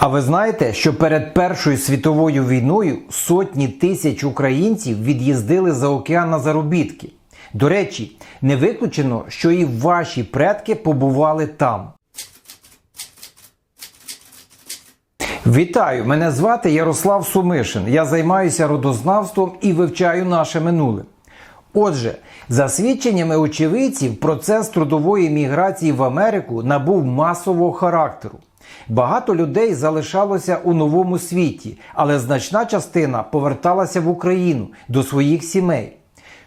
А ви знаєте, що перед Першою світовою війною сотні тисяч українців від'їздили за океан на заробітки? До речі, не виключено, що і ваші предки побували там. Вітаю! Мене звати Ярослав Сумишин. Я займаюся родознавством і вивчаю наше минуле. Отже, за свідченнями очевидців, процес трудової міграції в Америку набув масового характеру. Багато людей залишалося у новому світі, але значна частина поверталася в Україну до своїх сімей.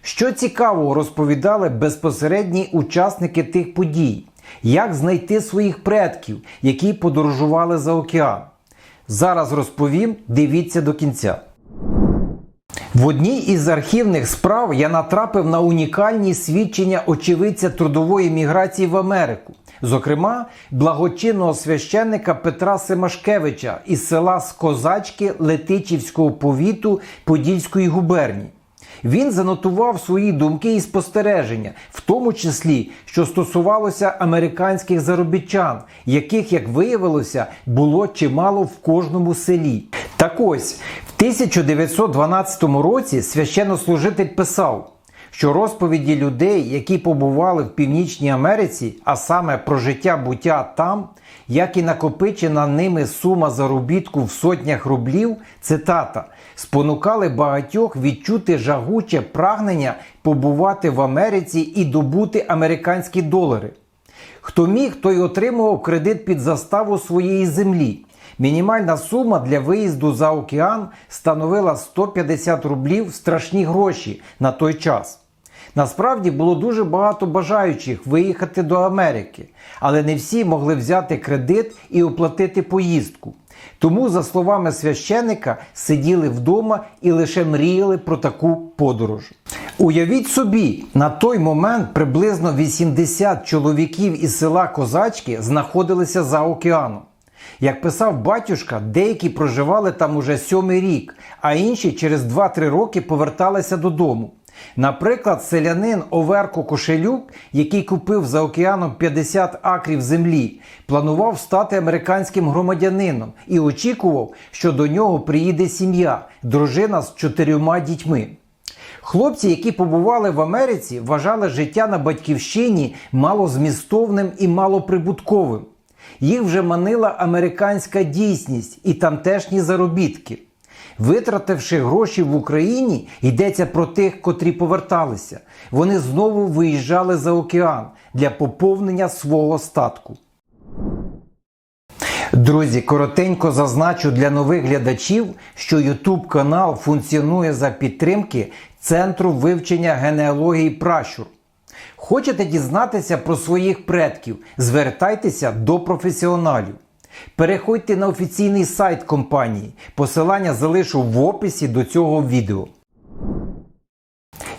Що цікавого розповідали безпосередні учасники тих подій, як знайти своїх предків, які подорожували за океан. Зараз розповім, дивіться до кінця. В одній із архівних справ я натрапив на унікальні свідчення очевидця трудової міграції в Америку, зокрема благочинного священника Петра Семашкевича із села Скозачки Летичівського повіту Подільської губернії. Він занотував свої думки і спостереження, в тому числі, що стосувалося американських заробітчан, яких, як виявилося, було чимало в кожному селі. Так ось, в 1912 році священнослужитель писав, що розповіді людей, які побували в Північній Америці, а саме про життя буття там, як і накопичена ними сума заробітку в сотнях рублів, цитата, спонукали багатьох відчути жагуче прагнення побувати в Америці і добути американські долари. Хто міг, той отримував кредит під заставу своєї землі. Мінімальна сума для виїзду за океан становила 150 рублів страшні гроші на той час. Насправді було дуже багато бажаючих виїхати до Америки, але не всі могли взяти кредит і оплатити поїздку. Тому, за словами священика, сиділи вдома і лише мріяли про таку подорож. Уявіть собі, на той момент приблизно 80 чоловіків із села Козачки знаходилися за океаном. Як писав батюшка, деякі проживали там уже сьомий рік, а інші через 2-3 роки поверталися додому. Наприклад, селянин Оверко Кошелюк, який купив за океаном 50 акрів землі, планував стати американським громадянином і очікував, що до нього приїде сім'я, дружина з чотирьома дітьми. Хлопці, які побували в Америці, вважали життя на батьківщині малозмістовним і малоприбутковим. Їх вже манила американська дійсність і тамтешні заробітки. Витративши гроші в Україні, йдеться про тих, котрі поверталися. Вони знову виїжджали за океан для поповнення свого статку. Друзі, коротенько зазначу для нових глядачів, що YouTube канал функціонує за підтримки Центру вивчення генеалогії пращур. Хочете дізнатися про своїх предків? Звертайтеся до професіоналів. Переходьте на офіційний сайт компанії. Посилання залишу в описі до цього відео.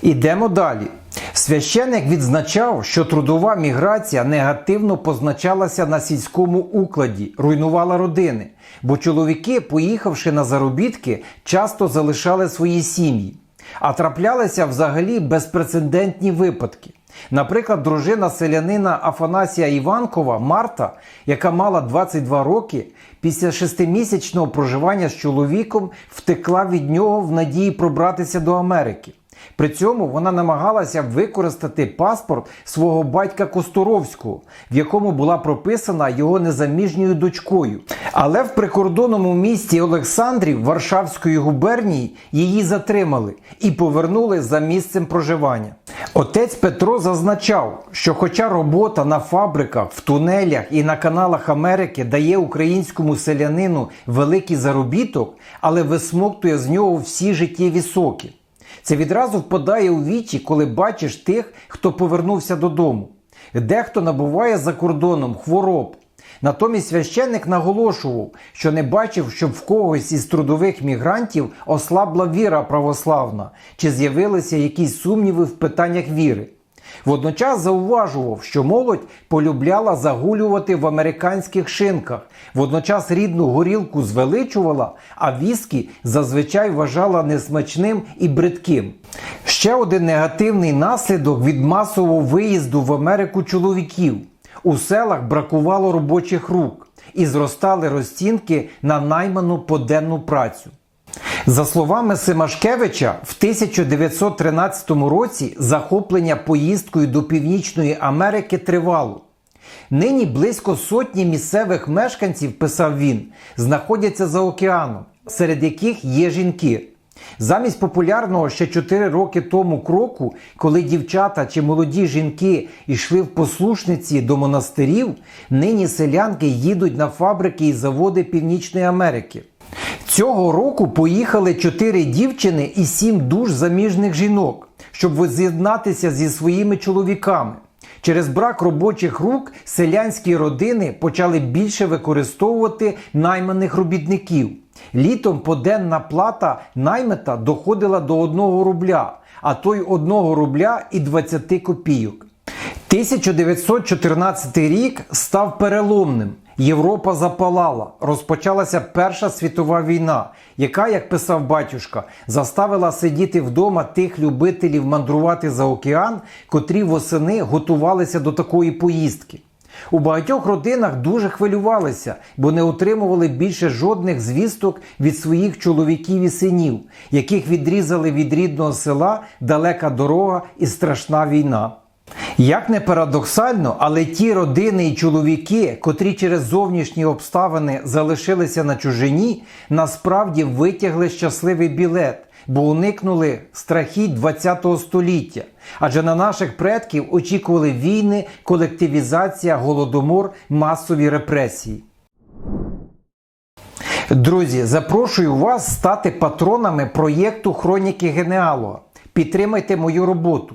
Ідемо далі. Священник відзначав, що трудова міграція негативно позначалася на сільському укладі, руйнувала родини, бо чоловіки, поїхавши на заробітки, часто залишали свої сім'ї. А траплялися взагалі безпрецедентні випадки. Наприклад, дружина селянина Афанасія Іванкова Марта, яка мала 22 роки, після шестимісячного проживання з чоловіком втекла від нього в надії пробратися до Америки. При цьому вона намагалася використати паспорт свого батька Косторовського, в якому була прописана його незаміжньою дочкою. Але в прикордонному місті Олександрів Варшавської губернії її затримали і повернули за місцем проживання. Отець Петро зазначав, що хоча робота на фабриках, в тунелях і на каналах Америки дає українському селянину великий заробіток, але висмоктує з нього всі життєві соки. Це відразу впадає у вічі, коли бачиш тих, хто повернувся додому. Дехто набуває за кордоном хвороб. Натомість священник наголошував, що не бачив, щоб в когось із трудових мігрантів ослабла віра православна, чи з'явилися якісь сумніви в питаннях віри. Водночас зауважував, що молодь полюбляла загулювати в американських шинках, водночас рідну горілку звеличувала, а віскі зазвичай вважала несмачним і бридким. Ще один негативний наслідок від масового виїзду в Америку чоловіків. У селах бракувало робочих рук. і зростали розцінки на найману поденну працю. За словами Семашкевича, в 1913 році захоплення поїздкою до Північної Америки тривало. Нині близько сотні місцевих мешканців, писав він, знаходяться за океаном, серед яких є жінки. Замість популярного ще 4 роки тому кроку, коли дівчата чи молоді жінки йшли в послушниці до монастирів, нині селянки їдуть на фабрики і заводи Північної Америки. Цього року поїхали 4 дівчини і 7 душ заміжних жінок, щоб воз'єднатися зі своїми чоловіками. Через брак робочих рук селянські родини почали більше використовувати найманих робітників. Літом поденна плата наймита доходила до 1 рубля, а то й 1 рубля і 20 копійок. 1914 рік став переломним. Європа запалала, розпочалася Перша світова війна, яка, як писав батюшка, заставила сидіти вдома тих любителів мандрувати за океан, котрі восени готувалися до такої поїздки. У багатьох родинах дуже хвилювалися, бо не отримували більше жодних звісток від своїх чоловіків і синів, яких відрізали від рідного села далека дорога і страшна війна. Як не парадоксально, але ті родини і чоловіки, котрі через зовнішні обставини залишилися на чужині, насправді витягли щасливий білет, бо уникнули страхіть ХХ століття. Адже на наших предків очікували війни, колективізація, голодомор, масові репресії. Друзі, запрошую вас стати патронами проєкту Хроніки Генеалога. Підтримайте мою роботу.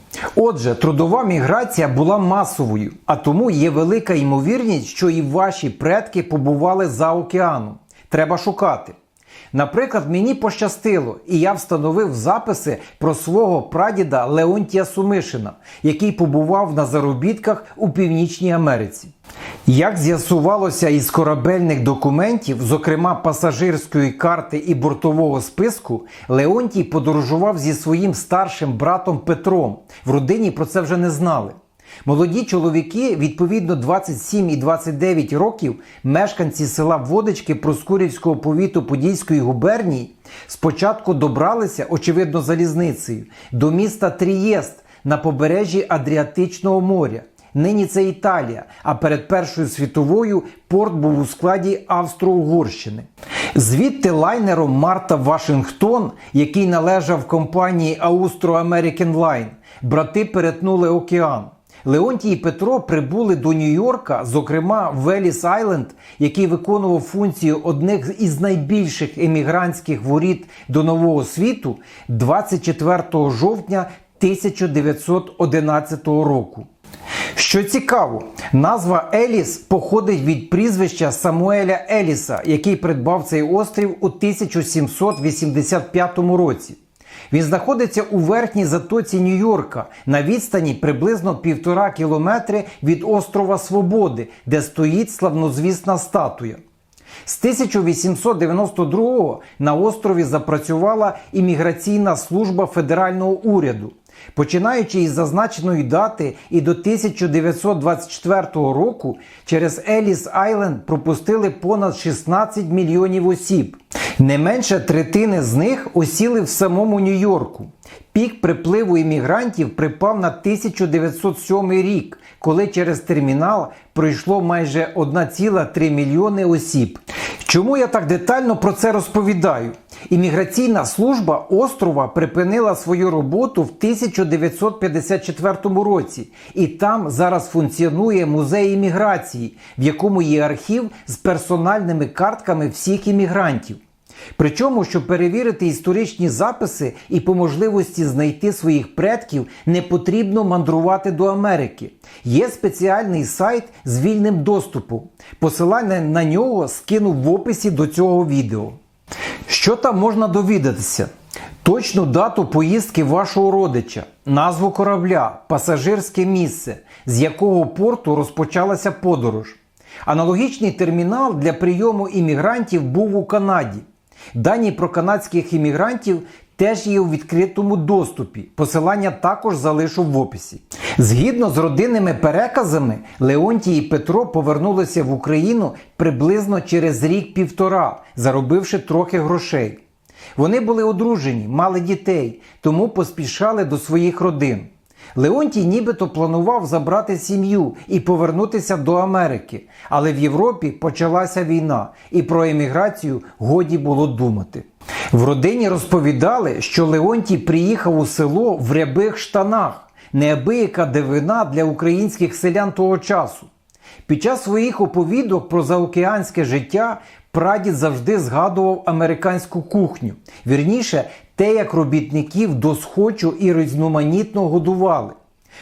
Отже, трудова міграція була масовою, а тому є велика ймовірність, що і ваші предки побували за океаном. Треба шукати. Наприклад, мені пощастило, і я встановив записи про свого прадіда Леонтія Сумишина, який побував на заробітках у Північній Америці. Як з'ясувалося із корабельних документів, зокрема пасажирської карти і бортового списку, Леонтій подорожував зі своїм старшим братом Петром. В родині про це вже не знали. Молоді чоловіки, відповідно 27 і 29 років, мешканці села Водички Проскурівського повіту Подільської губернії, спочатку добралися, очевидно, залізницею до міста Трієст на побережжі Адріатичного моря. Нині це Італія, а перед Першою світовою порт був у складі Австро-Угорщини. Звідти лайнером Марта Вашингтон, який належав компанії Austro-American Line, брати перетнули океан. Леонтій і Петро прибули до Нью-Йорка, зокрема в Еліс Айленд, який виконував функцію одних із найбільших емігрантських воріт до Нового світу 24 жовтня 1911 року. Що цікаво, назва Еліс походить від прізвища Самуеля Еліса, який придбав цей острів у 1785 році. Він знаходиться у верхній затоці Нью-Йорка на відстані приблизно півтора кілометри від острова Свободи, де стоїть славнозвісна статуя. З 1892 на острові запрацювала імміграційна служба федерального уряду. Починаючи із зазначеної дати і до 1924 року через Еліс Айленд пропустили понад 16 мільйонів осіб. Не менше третини з них осіли в самому Нью-Йорку. Пік припливу іммігрантів припав на 1907 рік, коли через термінал пройшло майже 1,3 мільйони осіб. Чому я так детально про це розповідаю? Імміграційна служба острова припинила свою роботу в 1954 році, і там зараз функціонує музей імміграції, в якому є архів з персональними картками всіх іммігрантів. Причому, щоб перевірити історичні записи і по можливості знайти своїх предків, не потрібно мандрувати до Америки. Є спеціальний сайт з вільним доступом. Посилання на нього скинув в описі до цього відео. Що там можна довідатися? Точну дату поїздки вашого родича, назву корабля, пасажирське місце, з якого порту розпочалася подорож. Аналогічний термінал для прийому іммігрантів був у Канаді. Дані про канадських іммігрантів теж є у відкритому доступі. Посилання також залишу в описі. Згідно з родинними переказами, Леонтій і Петро повернулися в Україну приблизно через рік-півтора, заробивши трохи грошей. Вони були одружені, мали дітей, тому поспішали до своїх родин. Леонтій нібито планував забрати сім'ю і повернутися до Америки, але в Європі почалася війна, і про еміграцію годі було думати. В родині розповідали, що Леонтій приїхав у село в рябих штанах, неабияка дивина для українських селян того часу. Під час своїх оповідок про заокеанське життя прадід завжди згадував американську кухню. Вірніше, те, як робітників досхочу і різноманітно годували.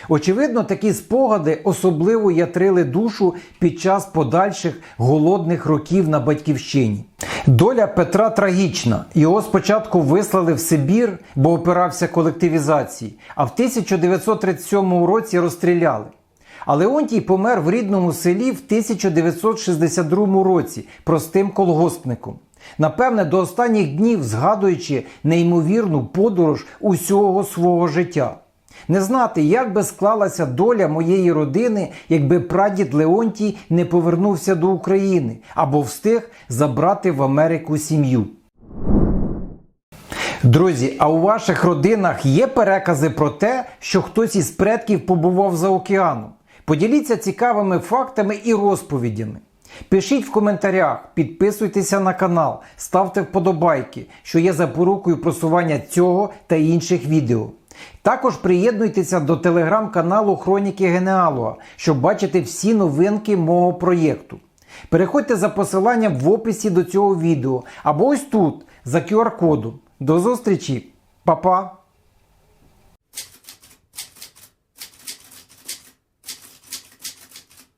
Очевидно, такі спогади особливо ятрили душу під час подальших голодних років на батьківщині. Доля Петра трагічна. Його спочатку вислали в Сибір, бо опирався колективізації, а в 1937 році розстріляли. А Леонтій помер в рідному селі в 1962 році простим колгоспником. Напевне, до останніх днів згадуючи неймовірну подорож усього свого життя. Не знати, як би склалася доля моєї родини, якби прадід Леонтій не повернувся до України або встиг забрати в Америку сім'ю. Друзі, а у ваших родинах є перекази про те, що хтось із предків побував за океаном? Поділіться цікавими фактами і розповідями. Пишіть в коментарях, підписуйтеся на канал, ставте вподобайки, що є запорукою просування цього та інших відео. Також приєднуйтеся до телеграм-каналу Хроніки Генеалога, щоб бачити всі новинки мого проєкту. Переходьте за посиланням в описі до цього відео або ось тут за QR-кодом. До зустрічі, Па-па!